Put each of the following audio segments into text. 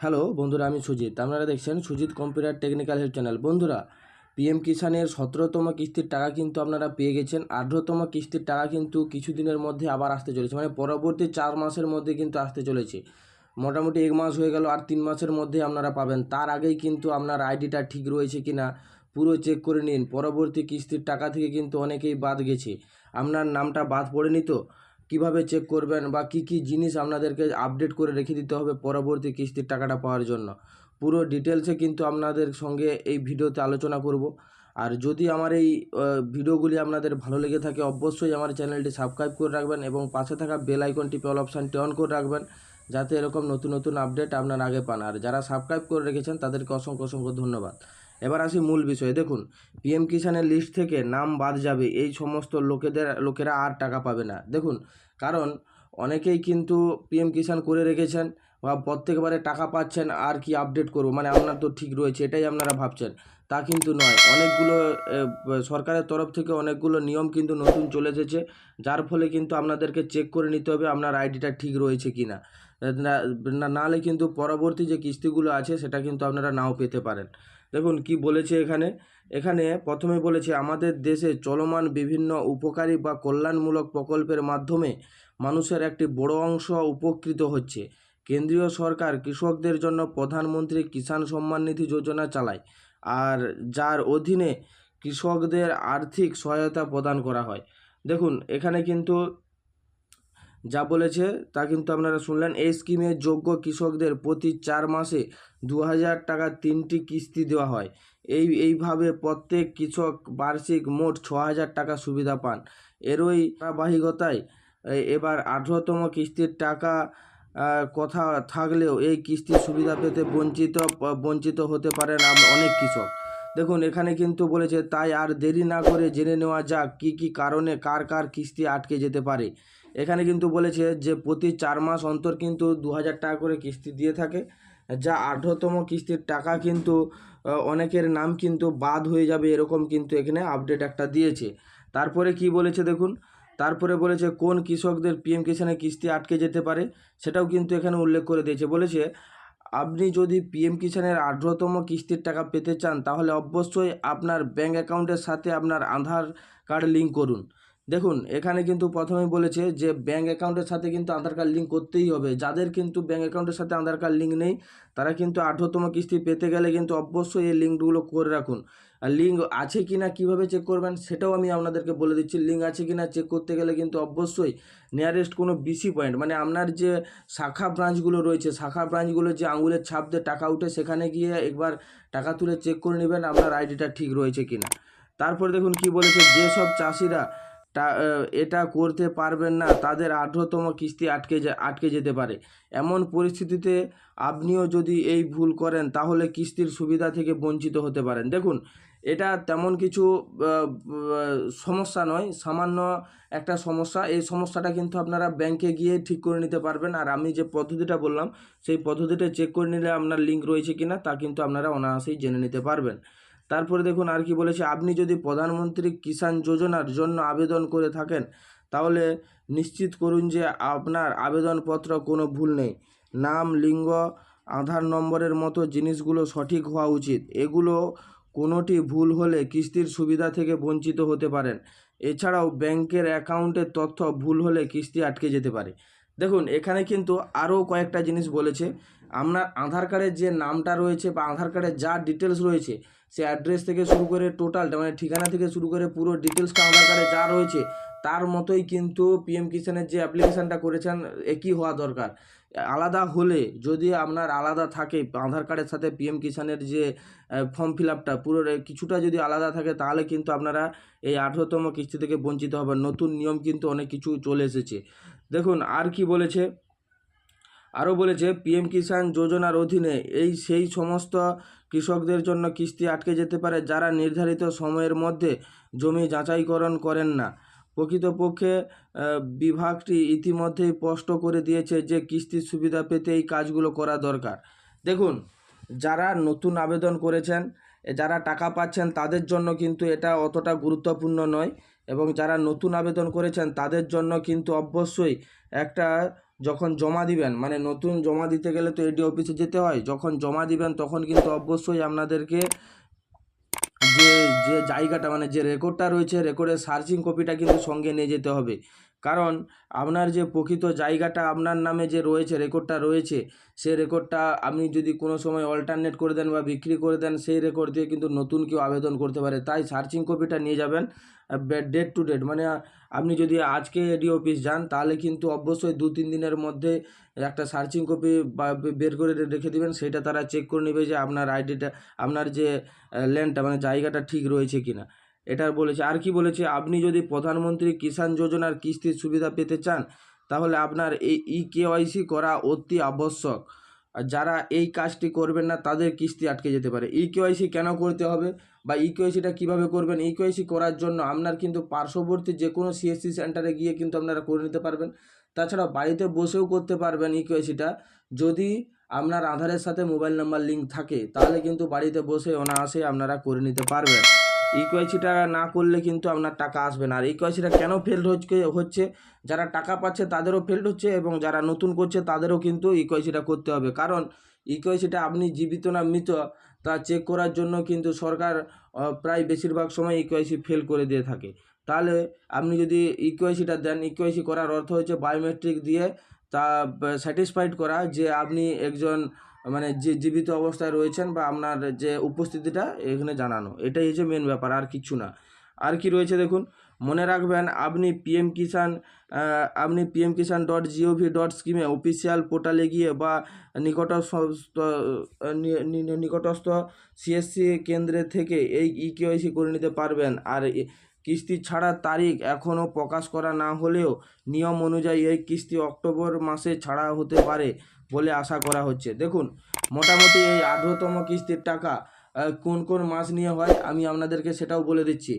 Hello বন্ধুরা, আমি সুজিত। আপনারা দেখছেন Sujit computer technical help channel. বন্ধুরা, পিএম কিষানের সতেরোতম কিস্তির টাকা কিন্তু আপনারা পেয়ে গেছেন। আঠেরোতম কিস্তির টাকা কিন্তু কিছুদিনের মধ্যে আবার আসতে চলেছে। মানে পরবর্তী চার মাসের মধ্যে কিন্তু আসতে চলেছে। মোটামুটি এক মাস হয়ে গেল আর তিন মাসের মধ্যে আপনারা পাবেন। তার আগেই কিন্তু আপনার আইডিটা ঠিক রয়েছে কি না পুরো চেক করে নিন। পরবর্তী কিস্তির টাকা থেকে কিন্তু অনেকেই বাদ গেছে। আপনার নামটা বাদ পড়েনি তো? কীভাবে চেক করবেন বা কি কি জিনিস আপনাদেরকে আপডেট করে রেখে দিতে হবে পরবর্তী কিস্তির টাকাটা পাওয়ার জন্য? পুরো ডিটেলসে কিন্তু আপনাদের সঙ্গে এই ভিডিওতে আলোচনা করব। আর যদি আমার এই ভিডিওগুলি আপনাদের ভালো লেগে থাকে, অবশ্যই আমার চ্যানেলটি সাবস্ক্রাইব করে রাখবেন এবং পাশে থাকা বেল আইকন টিপে অল অপশানটি অন করে রাখবেন, যাতে এরকম নতুন নতুন আপডেট আপনার আগে পান। আর যারা সাবস্ক্রাইব করে রেখেছেন, তাদেরকে অসংখ্য অসংখ্য ধন্যবাদ। এবার আসি মূল বিষয়ে। দেখুন পিএম কিষানের লিস্ট থেকে নাম বাদ যাবে, এই সমস্ত লোকেদের, লোকেরা আর টাকা পাবে না। দেখুন, কারণ অনেকেই কিন্তু পিএম কিষাণ করে রেখেছেন বা প্রত্যেকবারে টাকা পাচ্ছেন, আর কি আপডেট করব? মানে আপনার তো ঠিক রয়েছে, এটাই আপনারা ভাবছেন। তা কিন্তু নয়। অনেকগুলো সরকারের তরফ থেকে অনেকগুলো নিয়ম কিন্তু নতুন চলে এসেছে, যার ফলে কিন্তু আপনাদেরকে চেক করে নিতে হবে আপনার আইডিটা ঠিক রয়েছে কি না- নাহলে কিন্তু পরবর্তী যে কিস্তিগুলো আছে, সেটা কিন্তু আপনারা নাও পেতে পারেন। দেখুন কি বলেছে এখানে। এখানে প্রথমে বলেছে, আমাদের দেশে চলমান বিভিন্ন উপকারী বা কল্যাণমূলক প্রকল্পের মাধ্যমে মানুষের একটি বড় অংশ উপকৃত হচ্ছে। কেন্দ্রীয় সরকার কৃষকদের জন্য প্রধানমন্ত্রী কিষাণ সম্মান নিধি যোজনা চালায়, আর যার অধীনে কৃষকদের আর্থিক সহায়তা প্রদান করা হয়। দেখুন, এখানে কিন্তু যা বলেছে তা কিন্তু আপনারা শুনলেন। এই স্কিমের যোগ্য কৃষকদের প্রতি চার মাসে দু হাজার টাকা তিনটি কিস্তি দেওয়া হয়। এই, এইভাবে প্রত্যেক কৃষক বার্ষিক মোট ছ হাজার টাকা সুবিধা পান। এরই ধারাবাহিকতায় এবার আঠেরোতম কিস্তির টাকা কথা থাকলেও এই কিস্তির সুবিধা পেতে বঞ্চিত বঞ্চিত হতে পারেন অনেক কৃষক। দেখুন, এখানে কিন্তু বলেছে, তাই আর দেরি না করে জেনে নেওয়া যাক কি কি কারণে কার কার কিস্তি আটকে যেতে পারে। এখানে কিন্তু বলেছে যে প্রতি চার মাস অন্তর কিন্তু দু হাজার টাকা করে কিস্তি দিয়ে থাকে, যা আঠেরোতম কিস্তির টাকা কিন্তু অনেকের নাম কিন্তু বাদ হয়ে যাবে এরকম কিন্তু এখানে আপডেট একটা দিয়েছে। তারপরে কি বলেছে দেখুন, তারপরে বলেছে কোন কৃষকদের পিএম কিষানে কিস্তি আটকে যেতে পারে, সেটাও কিন্তু এখানে উল্লেখ করে দিয়েছে। বলেছে, আপনি যদি পিএম কিষানের আঠেরোতম কিস্তির টাকা পেতে চান, তাহলে অবশ্যই আপনার ব্যাঙ্ক অ্যাকাউন্টের সাথে আপনার আধার কার্ড লিঙ্ক করুন। দেখুন, এখানে কিন্তু প্রথমেই বলেছে যে ব্যাঙ্ক অ্যাকাউন্টের সাথে কিন্তু আধার কার্ড লিঙ্ক করতেই হবে। যাদের কিন্তু ব্যাঙ্ক অ্যাকাউন্টের সাথে আধার কার্ড লিঙ্ক নেই, তারা কিন্তু আঠেরোতম কিস্তি পেতে গেলে কিন্তু অবশ্যই এই লিঙ্কগুলো করে রাখুন। আর লিঙ্ক আছে কি না কীভাবে চেক করবেন, সেটাও আমি আপনাদেরকে বলে দিচ্ছি। লিঙ্ক আছে কি না চেক করতে গেলে কিন্তু অবশ্যই নিয়ারেস্ট কোনো বিসি পয়েন্ট মানে আপনার যে শাখা ব্রাঞ্চগুলো রয়েছে, শাখা ব্রাঞ্চগুলো যে আঙুলের ছাপ দিয়ে টাকা উঠে, সেখানে গিয়ে একবার টাকা তুলে চেক করে নেবেন আপনার আইডিটা ঠিক রয়েছে কি না তারপরে দেখুন কি বলেছে, যেসব চাষিরা তা এটা করতে পারবেন না, তাদের আঠেরোতম কিস্তি আটকে আটকে যেতে পারে। এমন পরিস্থিতিতে আপনিও যদি এই ভুল করেন, তাহলে কিস্তির সুবিধা থেকে বঞ্চিত হতে পারেন। দেখুন, এটা তেমন কিছু সমস্যা নয়, সামান্য একটা সমস্যা। এই সমস্যাটা কিন্তু আপনারা ব্যাংকে গিয়ে ঠিক করে নিতে পারবেন। আর আমি যে পদ্ধতিটা বললাম, সেই পদ্ধতিটা চেক করে নিলে আপনার লিঙ্ক রয়েছে কিনা, তা কিন্তু আপনারা অনায়াসেই জেনে নিতে পারবেন। তারপরে দেখুন আর কি বলেছে, আপনি যদি প্রধানমন্ত্রী কিষাণ যোজনার জন্য আবেদন করে থাকেন, তাহলে নিশ্চিত করুন যে আপনার আবেদনপত্র কোনো ভুল নেই। নাম, লিঙ্গ, আধার নম্বরের মতো জিনিসগুলো সঠিক হওয়া উচিত। এগুলো কোনোটি ভুল হলে কিস্তির সুবিধা থেকে বঞ্চিত হতে পারেন। এছাড়াও ব্যাংকের অ্যাকাউন্টের তথ্য ভুল হলে কিস্তি আটকে যেতে পারে। দেখুন, এখানে কিন্তু আরও কয়েকটা জিনিস বলেছে। আপনার আধার কার্ডের যে নামটা রয়েছে বা আধার কার্ডের যা ডিটেলস রয়েছে সে অ্যাড্রেস থেকে শুরু করে টোটালটা মানে ঠিকানা থেকে শুরু করে পুরো ডিটেলসটা আধার কার্ডে যা রয়েছে, তার মতোই কিন্তু পিএম কিষানের যে অ্যাপ্লিকেশানটা করেছেন, একই হওয়া দরকার। আলাদা হলে যদি আপনার আলাদা থাকে, আধার কার্ডের সাথে পিএম কিষানের যে ফর্ম ফিল আপটা পুরো কিছুটা যদি আলাদা থাকে, তাহলে কিন্তু আপনারা এই আঠেরোতম কিস্তি থেকে বঞ্চিত হবেন। নতুন নিয়ম কিন্তু অনেক কিছু চলে এসেছে। দেখুন, আর কি বলেছে? আরও বলেছে, পিএম কিষাণ যোজনার অধীনে এই সেই সমস্ত কৃষকদের জন্য কিস্তি আটকে যেতে পারে যারা নির্ধারিত সময়ের মধ্যে জমি যাচাইকরণ করেন না। প্রকৃতপক্ষে বিভাগটি ইতিমধ্যেই স্পষ্ট করে দিয়েছে যে কিস্তির সুবিধা পেতে এই কাজগুলো করা দরকার। দেখুন, যারা নতুন আবেদন করেছেন, যারা টাকা পাচ্ছেন, তাদের জন্য কিন্তু এটা অতটা গুরুত্বপূর্ণ নয়। এবং যারা নতুন আবেদন করেছেন, তাদের জন্য কিন্তু অবশ্যই একটা যখন জমা দিবেন মানে নতুন জমা দিতে গেলে তো এডি অফিসে যেতে হয়, যখন জমা দিবেন তখন কিন্তু অবশ্যই আপনাদেরকে যে যে জায়গাটা মানে যে রেকর্ডটা রয়েছে রেকর্ডের সার্চিং কপিটা কিন্তু সঙ্গে নিয়ে যেতে হবে। কারণ আপনার যে প্রকৃত জায়গাটা আপনার নামে যে রয়েছে, রেকর্ডটা রয়েছে, সেই রেকর্ডটা আপনি যদি কোনো সময় অল্টারনেট করে দেন বা বিক্রি করে দেন, সেই রেকর্ড দিয়ে কিন্তু নতুন কেউ আবেদন করতে পারে। তাই সার্চিং কপিটা নিয়ে যাবেন ডেট টু ডেট মানে আপনি যদি আজকে এডি অফিস যান, তাহলে কিন্তু অবশ্যই দু তিন দিনের মধ্যে একটা সার্চিং কপি বা বের করে রেখে দিবেন। সেটা তারা চেক করে নেবে যে আপনার আইডিটা আপনার যে ল্যান্ডটা মানে জায়গাটা ঠিক রয়েছে কিনা। এটা বলেছে। আর কি বলেছে? আপনি যদি প্রধানমন্ত্রী কিষাণ যোজনার কিস্তির সুবিধা পেতে চান, তাহলে আপনার এই ই কেওয়াইসি করা অতি আবশ্যক। যারা এই কাজটি করবেন না, তাদের কিস্তি আটকে যেতে পারে। ই কেওয়াইসি কেন করতে হবে বা ই কেওয়াইসিটা কীভাবে করবেন? ই কেওয়াইসি করার জন্য আপনার কিন্তু পার্শ্ববর্তী যে কোনো সিএসসি সেন্টারে গিয়ে কিন্তু আপনারা করে নিতে পারবেন। তাছাড়া বাড়িতে বসেও করতে পারবেন ই কেওয়াইসিটা যদি আপনার আধারের সাথে মোবাইল নাম্বার লিঙ্ক থাকে, তাহলে কিন্তু বাড়িতে বসে অনায়াসে আপনারা করে নিতে পারবেন। ইকোয়াইসিটা না করলে কিন্তু আপনার টাকা আসবে না। আর ইকোয়াইসিটা কেন ফেল্ড হচ্ছে যারা টাকা পাচ্ছে তাদেরও ফেল্ড হচ্ছে এবং যারা নতুন করছে তাদেরও কিন্তু ইকোয়াইসিটা করতে হবে। কারণ ইকোয়াইসিটা আপনি জীবিত না মৃত, তা চেক করার জন্য কিন্তু সরকার প্রায় বেশিরভাগ সময় ইকোয়াইসি ফেল করে দিয়ে থাকে। তাহলে আপনি যদি ইকোয়াইসিটা দেন ইকোয়াইসি করার অর্থ হচ্ছে বায়োমেট্রিক দিয়ে তা স্যাটিসফাইড করা যে আপনি একজন মানে যে জীবিত অবস্থায় রয়েছেন বা আপনার যে উপস্থিতিটা এখানে জানানো। এটাই হচ্ছে মেন ব্যাপার, আর কিছু না। আর কি রয়েছে দেখুন, মনে রাখবেন আপনি পিএম কিষাণ আপনি PM Kisan dot gov dot স্কিমে অফিসিয়াল পোর্টালে গিয়ে বা নিকটস্থ নিকটস্থ সিএসসি কেন্দ্রে থেকে এই ই কেওয়াইসি করে নিতে পারবেন। আর কিস্তি ছাড়ার তারিখ এখনও প্রকাশ করা না হলেও নিয়ম অনুযায়ী এই কিস্তি অক্টোবর মাসে ছাড়া হতে পারে বলে আশা করা হচ্ছে। দেখুন, মোটামুটি এই আঠেরোতম কিস্তির টাকা কোন কোন মাস নিয়ে হয় আমি আপনাদেরকে সেটাও বলে দিচ্ছি।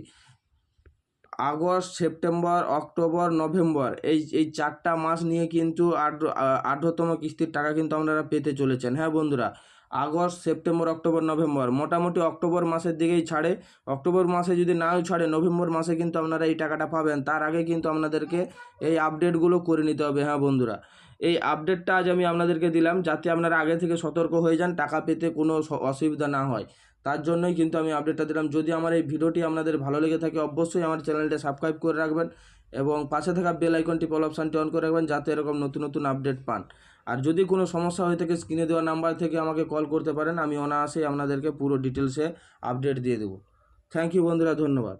আগস্ট, সেপ্টেম্বর, অক্টোবর, নভেম্বর, এই এই চারটা মাস নিয়ে কিন্তু আঠেরো আঠেরোতম কিস্তির টাকা কিন্তু আপনারা পেতে চলেছেন। হ্যাঁ বন্ধুরা আগস্ট, সেপ্টেম্বর, অক্টোবর, নভেম্বর। মোটামুটি অক্টোবর মাসের দিকেই ছাড়ে। অক্টোবর মাসে যদি নাও ছাড়ে, নভেম্বর মাসে কিন্তু আপনারা এই টাকাটা পাবেন। তার আগে কিন্তু আপনাদেরকে এই আপডেটগুলো করে নিতে হবে। হ্যাঁ বন্ধুরা। এই আপডেটটা আজ আমি আপনাদেরকে দিলাম যাতে আপনারা আগে থেকে সতর্ক হয়ে যান, টাকা পেতে কোনো অসুবিধা না হয়। তার জন্যই কিন্তু আমি আপডেটটা দিলাম। যদি আমার এই ভিডিওটি আপনাদের ভালো লেগে থাকে, অবশ্যই আমার চ্যানেলটা সাবস্ক্রাইব করে রাখবেন এবং পাশে থাকা বেল আইকনটি পল অপশানটি অন করে রাখবেন, যাতে এরকম নতুন নতুন আপডেট পান। আর যদি কোনো সমস্যা হয়ে থাকে স্ক্রিনে দেওয়া নাম্বার থেকে আমাকে কল করতে পারেন, আমি অনায়াসেই আপনাদেরকে পুরো ডিটেলসে আপডেট দিয়ে দেবো। থ্যাংক ইউ বন্ধুরা, ধন্যবাদ।